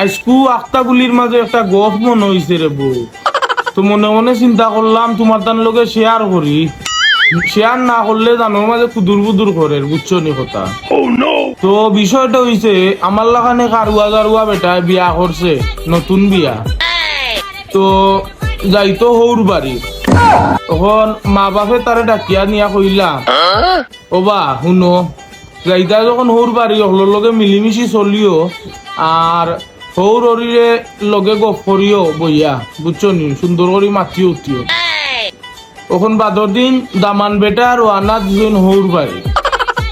আইসকু আখতাগুলির মাঝে একটা গপ মনে হয়েছে রে বউ। তো মনে মনে চিন্তা করলাম তোমার তার লগে শেয়ার করি। শেয়ার না করলে জানোর মাঝে কুদুর বুদুর করে বুঝছ নি কথা? তো বিষয়টা হইছে আমার লাগানে কারুয়া গারুয়া বেটায় বিয়া করছে নতুন বিয়া। তো যাইতো হৌর বাড়ি। তখন মা বাপে তারে ডাকিয়া নিয়া কইলা ও বা শুনো যাইতা যখন হৌর বাড়ি হলোর লগে মিলিমিশি চলিও আর অরিরে লগে গপ করিও বইয়া বুঝছ নি? সুন্দর করে মাতিও উঠিও। তখন বাদর দিন দামান বেটা আর আনা দুজন হৌর বাড়ি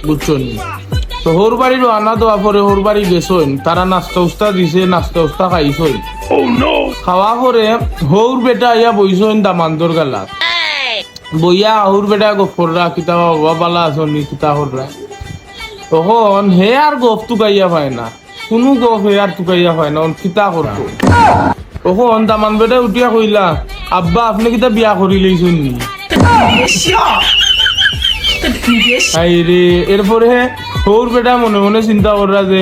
বুঝছ নি? তো হৌর বাড়ি রানা দেওয়া পরে হৌর বাড়ি গেছইন। তারা নাস্তা উস্তা দিছে, নাস্তা উস্তা খাইছইন। খাওয়া পরে হৌর বেটা ইয়া বইছইন দামান্দর গালা বইয়া হৌর বেটা গফররা কিতা বাবা বালা আসনি কিতা হররা তখন হে আর গফ তুকাইয়া পায় না। কোনো গফ হে আর তুকাইয়া পায় না কিতা করতো তখন দামান বেটা উঠিয়া কইলা, আব্বা, আপনি কিতা বিয়া করি লইছেন নি হাই রে এরপরে বেটা মনে মনে চিন্তা করা যে,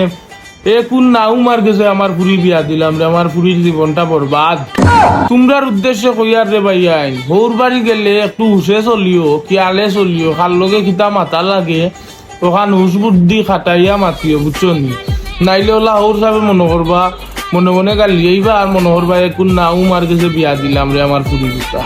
এ, কোন নাও মার গেছে আমার পুরি বিয়া দিলাম রে আমার পুরীর জীবনটা বরবাদ তোমরার উদ্দেশ্যে কইয়ার রে ভাই আইন হৌর বাড়ি গেলে একটু হুসে চলিও, কিয়ালে চলিও খার লগে কিতা মাথা লাগে ওখান হুস বুদ্ধি খাটাইয়া মাতিও বুঝছ নাইলে ওলা ওর যাবে মনে করবা। মনে মনে গালি আইবা আর মনে করবা এখন না উমার কাছে বিয়া দিলাম রে আমার পুরী জুতা